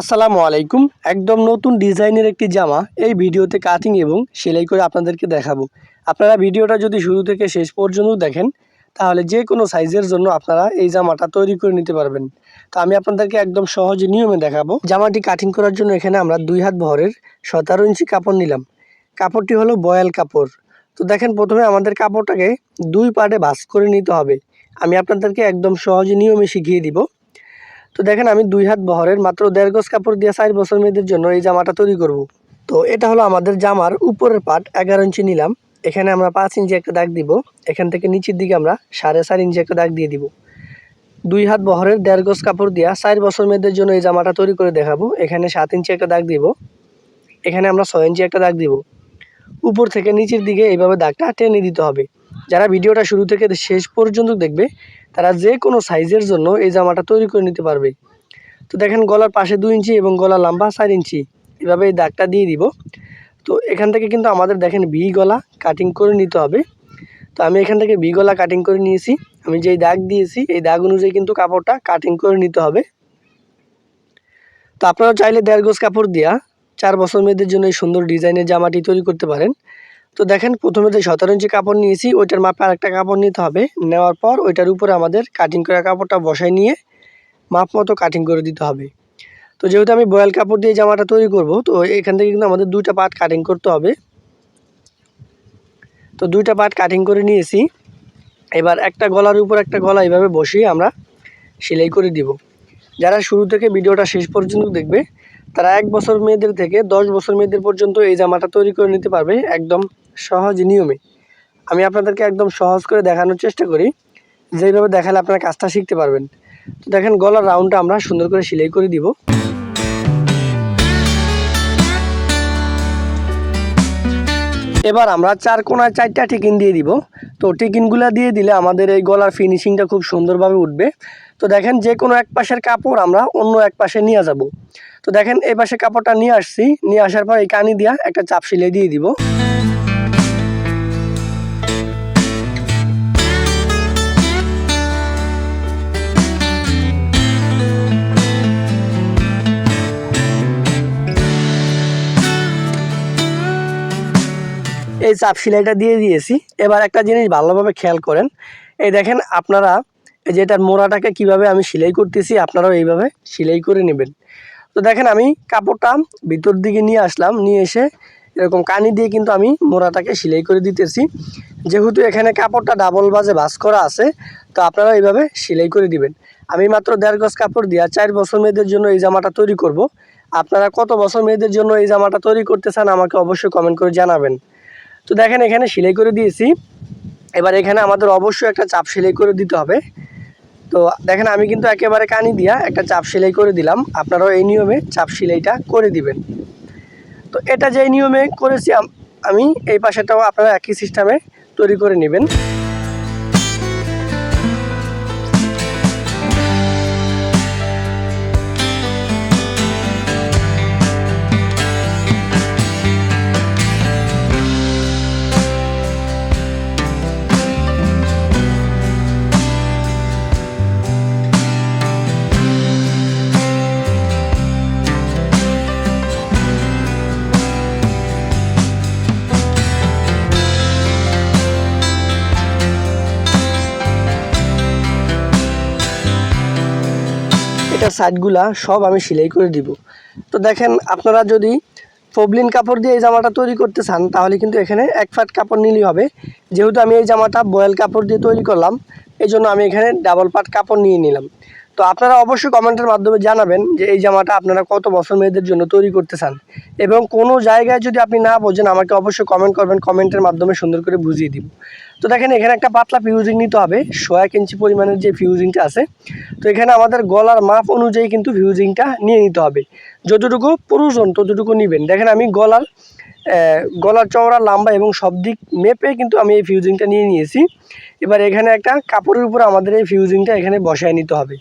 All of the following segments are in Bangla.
আসসালামু আলাইকুম। একদম নতুন ডিজাইনের একটি জামা, এই ভিডিওতে কাটিং এবং সেলাই করে আপনাদেরকে দেখাবো। আপনারা ভিডিওটা যদি শুরু থেকে শেষ পর্যন্ত দেখেন, তাহলে যে কোনো সাইজের জন্য আপনারা এই জামাটা তৈরি করে নিতে পারবেন। তো আমি আপনাদেরকে একদম সহজ নিয়মে দেখাবো। জামাটি কাটিং করার জন্য এখানে আমরা দুই হাত ভরের সতেরো ইঞ্চি কাপড় নিলাম। কাপড়টি হলো বয়াল কাপড়। তো দেখেন, প্রথমে আমাদের কাপড়টাকে দুই পার্টে ভাঁজ করে নিতে হবে। আমি আপনাদেরকে একদম সহজ নিয়মে শিখিয়ে দিব। তো দেখেন, আমি দুই হাত বহরের মাত্র দেড় গজ কাপড় দিয়ে চার বছর মেয়েদের জন্য এই জামাটা তৈরি করব। তো এটা হলো আমাদের জামার উপরের পাট, এগারো ইঞ্চি নিলাম। এখানে আমরা পাঁচ ইঞ্চি একটা দাগ দিব। এখান থেকে নিচের দিকে আমরা সাড়ে চার ইঞ্চি একটা দাগ দিয়ে দিব। দুই হাত বহরের দেড় গজ কাপড় দিয়া চার বছর মেয়েদের জন্য এই জামাটা তৈরি করে দেখাবো। এখানে সাত ইঞ্চি একটা দাগ দিব। এখানে আমরা ছয় ইঞ্চি একটা দাগ দিব। উপর থেকে নিচের দিকে এইভাবে দাগটা টেনে দিতে হবে। যারা ভিডিওটা শুরু থেকে শেষ পর্যন্ত দেখবে তারা যে কোনো সাইজের জন্য এই জামাটা তৈরি করে নিতে পারবে। তো দেখেন গলার পাশে দুই ইঞ্চি এবং গলা লম্বা চার ইঞ্চি। এভাবে এই দাগটা দিয়ে দিব। তো এখান থেকে কিন্তু আমাদের দেখেন ভি গলা কাটিং করে নিতে হবে। তো আমি এখান থেকে ভি গলা কাটিং করে নিয়েছি। আমি যেই দাগ দিয়েছি, এই দাগ অনুযায়ী কিন্তু কাপড়টা কাটিং করে নিতে হবে। তো আপনারা চাইলে দেড় গোজ কাপড় দিয়া চার বছর মেয়েদের জন্য এই সুন্দর ডিজাইনের জামাটি তৈরি করতে পারেন। তো দেখেন, প্রথমে যে সতেরো ইঞ্চি কাপড় নিয়েছি, ওইটার মাপে আরেকটা কাপড় নিতে হবে। নেওয়ার পর ওইটার উপরে আমাদের কাটিং করা কাপড়টা বসাই নিয়ে মাপ মতো কাটিং করে দিতে হবে। তো যেহেতু আমি বয়াল কাপড় দিয়ে জামাটা তৈরি করব, তো এখান থেকে কিন্তু আমাদের দুইটা পার্ট কাটিং করতে হবে। তো দুইটা পার্ট কাটিং করে নিয়েছি। এবার একটা গলার উপর একটা গলা এইভাবে বসিয়ে আমরা সেলাই করে দিব। যারা শুরু থেকে ভিডিওটা শেষ পর্যন্ত দেখবে, তারা এক বছর মেয়েদের থেকে দশ বছর মেয়েদের পর্যন্ত এই জামাটা তৈরি করে নিতে পারবে। একদম সহজ নিয়মে। আমি আপনাদেরকে একদম সহজ করে দেখানোর চেষ্টা করি। যেইভাবে দেখালে আপনারা কাজটা শিখতে পারবেন। তো দেখেন, গলার রাউন্ডটা আমরা সুন্দর করে সেলাই করে দিব। এবার আমরা চার কোনায় চারটা টিকিন দিয়ে দিব। তো টিকিনগুলো দিয়ে দিলে আমাদের এই গলার ফিনিশিংটা খুব সুন্দরভাবে উঠবে। তো দেখেন, যে কোনো এক পাশের কাপড় আমরা অন্য এক পাশে নিয়ে যাব। তো দেখেন, এই পাশে কাপড়টা নিয়ে আসছি। নিয়ে আসার পর এই কানি দিয়া একটা চাপ সিলাই দিয়ে দিব। এই চাপ সেলাইটা দিয়ে দিয়েছি। এবার একটা জিনিস ভালোভাবে খেয়াল করেন। এই দেখেন আপনারা এই যে এটার মোড়াটাকে কীভাবে আমি সেলাই করতেছি, আপনারাও এইভাবে সেলাই করে নেবেন। তো দেখেন আমি কাপড়টা ভিতর দিকে নিয়ে আসলাম, নিয়ে এসে এরকম কানি দিয়ে কিন্তু আমি মোড়াটাকে সেলাই করে দিতেছি। যেহেতু এখানে কাপড়টা ডাবল বাজে ভাস করা আছে, তো আপনারা এইভাবে সেলাই করে দিবেন। আমি মাত্র দেড় গজ কাপড় দিয়া চার বছর মেয়েদের জন্য এই জামাটা তৈরি করব। আপনারা কত বছর মেয়েদের জন্য এই জামাটা তৈরি করতে চান আমাকে অবশ্যই কমেন্ট করে জানাবেন। তো দেখেন এখানে সেলাই করে দিয়েছি। এবার এখানে আমাদের অবশ্যই একটা চাপ সেলাই করে দিতে হবে। তো দেখেন আমি কিন্তু একেবারে কানি দিয়া একটা চাপ সেলাই করে দিলাম। আপনারাও এই নিয়মে চাপ সেলাইটা করে দিবেন। তো এটা যে নিয়মে করেছি আমি এই পাশেটাও আপনারা একই সিস্টেমে তৈরি করে নেবেন। এটার সাইডগুলা সব আমি সেলাই করে দিব। তো দেখেন, আপনারা যদি ফবলিন কাপড় দিয়ে এই জামাটা তৈরি করতে চান, তাহলে কিন্তু এখানে এক ফাট কাপড় নিলেই হবে। যেহেতু আমি এই জামাটা বয়েল কাপড় দিয়ে তৈরি করলাম এই জন্য আমি এখানে ডাবল পাট কাপড় নিয়ে নিলাম। তো আপনারা অবশ্যই কমেন্টের মাধ্যমে জানাবেন যে এই জামাটা আপনারা কত বছর মেয়েদের জন্য তৈরি করতে চান। এবং কোনো জায়গায় যদি আপনি না বোঝেন, আমাকে অবশ্যই কমেন্ট করবেন, কমেন্টের মাধ্যমে সুন্দর করে বুঝিয়ে দিব। তো দেখেন, এখানে একটা পাতলা ফিউজিং নিতে হবে এক ইঞ্চি পরিমাণের যে ফিউজিংটা আছে। তো এখানে আমাদের গলার মাপ অনুযায়ী কিন্তু ফিউজিংটা নিয়ে নিতে হবে। যতটুকু প্রয়োজন ততটুকু নেবেন। দেখেন, আমি গলার গলার চওড়া, লম্বা এবং সব দিক মেপে কিন্তু আমি এই ফিউজিংটা নিয়ে নিয়েছি। এবার এখানে একটা কাপড়ের উপর আমাদের এই ফিউজিংটা এখানে বসায় নিতে হবে।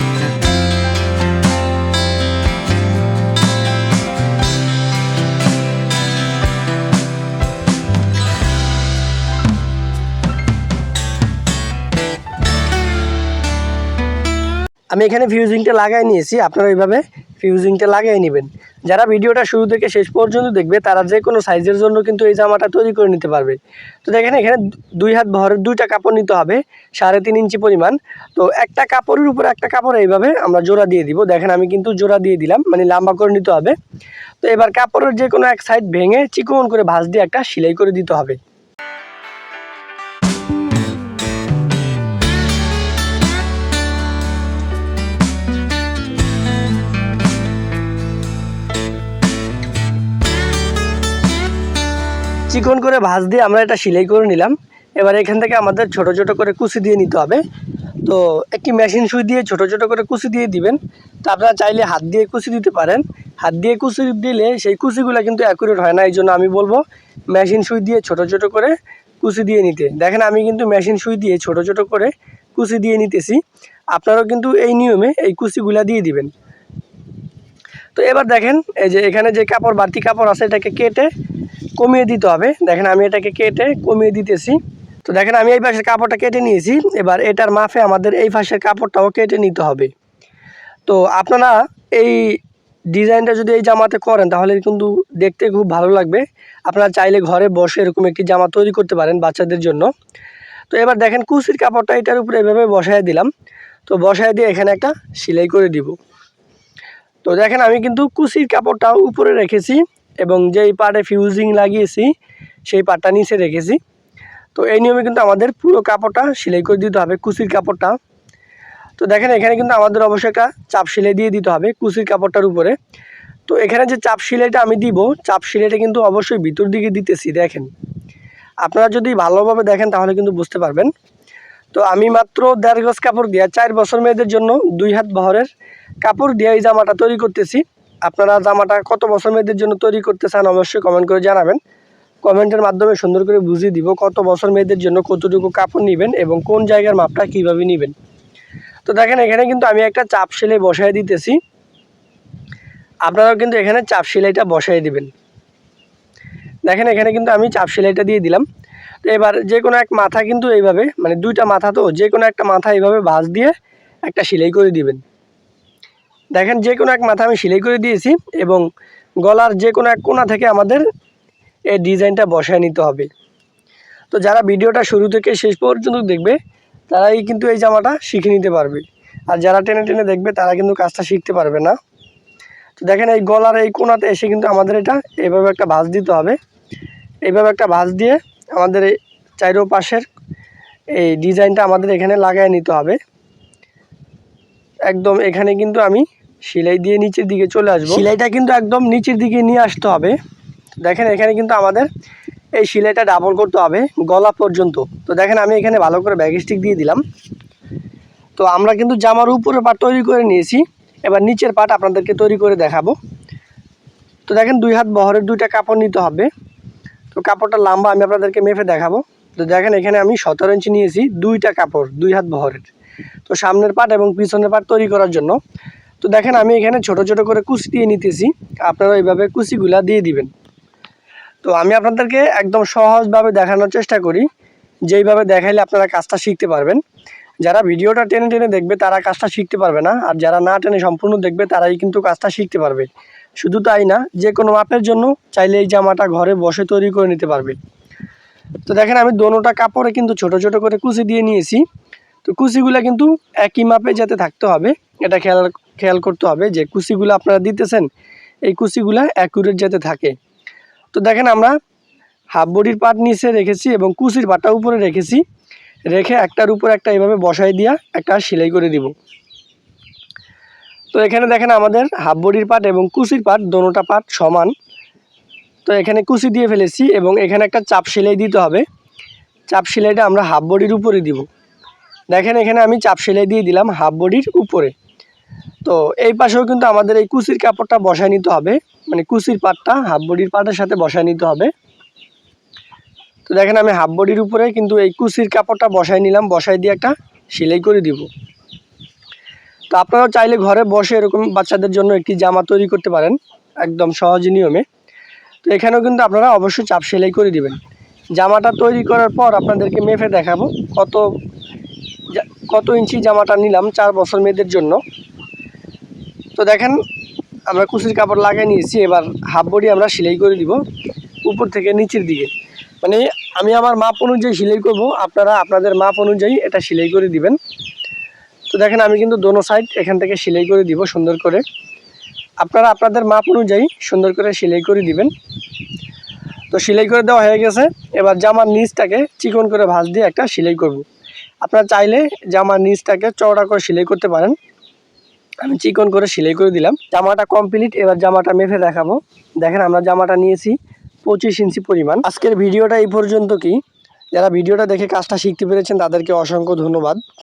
আমি এখানে ফিউজিংটা লাগাই নিয়েছি, আপনারা ওইভাবে ফিউজিংটা লাগিয়ে নেবেন। যারা ভিডিওটা শুরু থেকে শেষ পর্যন্ত দেখবে, তারা যে কোনো সাইজের জন্য কিন্তু এই জামাটা তৈরি করে নিতে পারবে। তো দেখেন, এখানে দুই হাত ভরের দুইটা কাপড় নিতে হবে, সাড়ে তিন ইঞ্চি পরিমাণ। তো একটা কাপড়ের উপর একটা কাপড় এইভাবে আমরা জোড়া দিয়ে দিব। দেখেন, আমি কিন্তু জোড়া দিয়ে দিলাম মানে লম্বা করে নিতে হবে। তো এবার কাপড়ের যে কোনো এক সাইড ভেঙে চিকন করে ভাঁজ দিয়ে একটা সেলাই করে দিতে হবে। চিকন করে ভাঁজ দিয়ে আমরা এটা সেলাই করে নিলাম। এবার এখান থেকে আমাদের ছোট ছোট করে কুচি দিয়ে নিতে হবে। তো একটি মেশিন সুই দিয়ে ছোট ছোট করে কুচি দিয়ে দিবেন। তো আপনারা চাইলে হাত দিয়ে কুচি দিতে পারেন। হাত দিয়ে কুচি দিলে সেই কুচিগুলো কিন্তু অ্যাকুরেট হয় না, এই জন্য আমি বলব মেশিন সুই দিয়ে ছোট ছোট করে কুচি দিয়ে নিতে। দেখেন, আমি কিন্তু মেশিন সুই দিয়ে ছোট ছোট করে কুচি দিয়ে নিতেছি। আপনারাও কিন্তু এই নিয়মে এই কুচিগুলা দিয়ে দিবেন। তো এবার দেখেন, এই যে এখানে যে কাপড়, বাড়তি কাপড় আছে, এটাকে কেটে কমিয়ে দিতে হবে। দেখেন আমি এটাকে কেটে কমিয়ে দিতেছি। তো দেখেন আমি এই পাশের কাপড়টা কেটে নিয়েছি। এবার এটার মাফে আমাদের এই পাশের কাপড়টাও কেটে নিতে হবে। তো আপনারা এই ডিজাইনটা যদি এই জামাতে করেন, তাহলে কিন্তু দেখতে খুব ভালো লাগবে। আপনারা চাইলে ঘরে বসে এরকম একটি জামা তৈরি করতে পারেন বাচ্চাদের জন্য। তো এবার দেখেন কুচির কাপড়টা এটার উপরে এভাবে বসায় দিলাম। তো বসায় দিয়ে এখানে একটা সেলাই করে দিব। তো দেখেন আমি কিন্তু কুচির কাপড়টাও উপরে রেখেছি। এবং যেই পার্টে ফিউজিং লাগিয়েছি, সেই পার্টটা নিচে রেখেছি। তো এই নিয়মে কিন্তু আমাদের পুরো কাপড়টা সেলাই করে দিতে হবে কুচির কাপড়টা। তো দেখেন, এখানে কিন্তু আমাদের অবশ্যই একটা চাপ সেলাই দিয়ে দিতে হবে কুচির কাপড়টার উপরে। তো এখানে যে চাপ সেলাইটা আমি দিব, চাপ সেলাইটা কিন্তু অবশ্যই ভিতর দিকে দিতেছি, দেখেন। আপনারা যদি ভালোভাবে দেখেন, তাহলে কিন্তু বুঝতে পারবেন। তো আমি মাত্র দেড় গজ কাপড় দিয়ে, চার বছর মেয়েদের জন্য দুই হাত বহরের কাপড় দিয়ে এই জামাটা তৈরি করতেছি। আপনারা জামাটা কত বছর মেয়েদের জন্য তৈরি করতে চান অবশ্যই কমেন্ট করে জানাবেন। কমেন্টের মাধ্যমে সুন্দর করে বুঝিয়ে দিব কত বছর মেয়েদের জন্য কতটুকু কাপড় নেবেন এবং কোন জায়গার মাপটা কীভাবে নেবেন। তো দেখেন, এখানে কিন্তু আমি একটা চাপ সেলাই বসাই দিতেছি। আপনারাও কিন্তু এখানে চাপ সেলাইটা বসাই দিবেন। দেখেন, এখানে কিন্তু আমি চাপ সেলাইটা দিয়ে দিলাম। তো এবার যে কোনো এক মাথা কিন্তু এইভাবে মানে দুইটা মাথা তো, যে কোনো একটা মাথা এইভাবে ভাঁজ দিয়ে একটা সেলাই করে দিবেন। দেখেন, যে কোনো এক মাথা আমি সেলাই করে দিয়েছি এবং গলার যে কোনো এক কোনা থেকে আমাদের এই ডিজাইনটা বসায় নিতে হবে। তো যারা ভিডিওটা শুরু থেকে শেষ পর্যন্ত দেখবে, তারাই কিন্তু এই জামাটা শিখে নিতে পারবে। আর যারা টেনে টেনে দেখবে, তারা কিন্তু কাজটা শিখতে পারবে না। তো দেখেন, এই গলার এই কোণাতে এসে কিন্তু আমাদের এটা এভাবে একটা ভাঁজ দিতে হবে। এইভাবে একটা ভাঁজ দিয়ে আমাদের এই চাইরো পাশের এই ডিজাইনটা আমাদের এখানে লাগায় নিতে হবে। একদম এখানে কিন্তু আমি সেলাই দিয়ে নিচের দিকে চলে আসব। সেলাইটা কিন্তু একদম নিচের দিকে নিয়ে আসতে হবে। দেখেন এখানে কিন্তু আমাদের এই সেলাইটা ডাবল করতে হবে গলা পর্যন্ত। তো দেখেন আমি এখানে ভালো করে ব্যাগ স্টিক দিয়ে দিলাম। তো আমরা কিন্তু জামার উপরে পাট তৈরি করে নিয়েছি। এবার নিচের পাট আপনাদেরকে তৈরি করে দেখাবো। তো দেখেন দুই হাত বহরের দুইটা কাপড় নিতে হবে। তো কাপড়টা লম্বা আমি আপনাদেরকে মেপে দেখাবো। তো দেখেন এখানে আমি সতেরো ইঞ্চি নিয়েছি, দুইটা কাপড়, দুই হাত বহরের। তো সামনের পাট এবং পিছনের পাট তৈরি করার জন্য। তো দেখেন আমি এখানে ছোট ছোট করে কুচি দিয়ে নিতেছি। আপনারা এইভাবে কুচিগুলা দিয়ে দিবেন। তো আমি আপনাদেরকে একদম সহজভাবে দেখানোর চেষ্টা করি। যেইভাবে দেখাইলে আপনারা কাজটা শিখতে পারবেন। যারা ভিডিওটা টেনে টেনে দেখবে, তারা কাজটা শিখতে পারবে না। আর যারা না টেনে সম্পূর্ণ দেখবে, তারাই কিন্তু কাজটা শিখতে পারবে। শুধু তাই না, যে কোনো মাপের জন্য চাইলে এই জামাটা ঘরে বসে তৈরি করে নিতে পারবে। তো দেখেন আমি দোনোটা কাপড়ে কিন্তু ছোট ছোট করে কুচি দিয়ে নিয়েছি। তো কুচিগুলা কিন্তু একই মাপে যাতে থাকতে হবে, এটা খেয়াল খেয়াল করতে হবে যে কুচিগুলো আপনারা দিতেছেন, এই কুচিগুলা অ্যাকুরেট যাতে থাকে। তো দেখেন আমরা হাফ বডির পাট নিচে রেখেছি এবং কুচির পাটটা উপরে রেখেছি। রেখে একটার উপর একটা এভাবে বসাই দিয়া একটা সেলাই করে দিব। তো এখানে দেখেন আমাদের হাফ বডির পাট এবং কুচির পাট দোনোটা পাট সমান। তো এখানে কুচি দিয়ে ফেলেছি এবং এখানে একটা চাপ সেলাই দিতে হবে। চাপ সেলাইটা আমরা হাফ বডির উপরে দিব। দেখেন, এখানে আমি চাপ সেলাই দিয়ে দিলাম হাফ বডির উপরে। তো এই পাশেও কিন্তু আমাদের এই কুচির কাপড়টা বসায় নিতে হবে। মানে কুচির পাটটা হাফ বডির পাটের সাথে বসায় নিতে হবে। তো দেখেন, আমি হাফ বডির উপরে কিন্তু এই কুচির কাপড়টা বসায় নিলাম, বসায় দিয়ে একটা সেলাই করে দিব। তো আপনারাও চাইলে ঘরে বসে এরকম বাচ্চাদের জন্য একটি জামা তৈরি করতে পারেন, একদম সহজ নিয়মে। তো এখানেও কিন্তু আপনারা অবশ্যই চাপ সেলাই করে দিবেন। জামাটা তৈরি করার পর আপনাদেরকে মেপে দেখাবো কত কত ইঞ্চি জামাটা নিলাম চার বছর মেয়েদের জন্য। তো দেখেন, আমরা কুচির কাপড় লাগিয়ে নিয়েছি, এবার হাফ বডি আমরা সেলাই করে দিব উপর থেকে নিচের দিকে। মানে আমি আমার মাপ অনুযায়ী সেলাই করব, আপনারা আপনাদের মাপ অনুযায়ী এটা সেলাই করে দিবেন। তো দেখেন, আমি কিন্তু দোনো সাইড এখান থেকে সেলাই করে দিব সুন্দর করে। আপনারা আপনাদের মাপ অনুযায়ী সুন্দর করে সেলাই করে দিবেন। তো সেলাই করে দেওয়া হয়ে গেছে, এবার জামার নিচটাকে চিকন করে ভাঁজ দিয়ে একটা সেলাই করব। আপনারা চাইলে জামার নিচটাকে চওড়া করে সেলাই করতে পারেন। আমি চিকন করে সেলাই করে দিলাম। জামাটা কমপ্লিট এবার জামাটা মেপে দেখাবো। দেখেন, আমরা জামাটা নিয়েছি পঁচিশ ইঞ্চি পরিমাণ। আজকের ভিডিওটা এই পর্যন্ত কি? যারা ভিডিওটা দেখে কাজটা শিখতে পেরেছেন, তাদেরকে অসংখ্য ধন্যবাদ।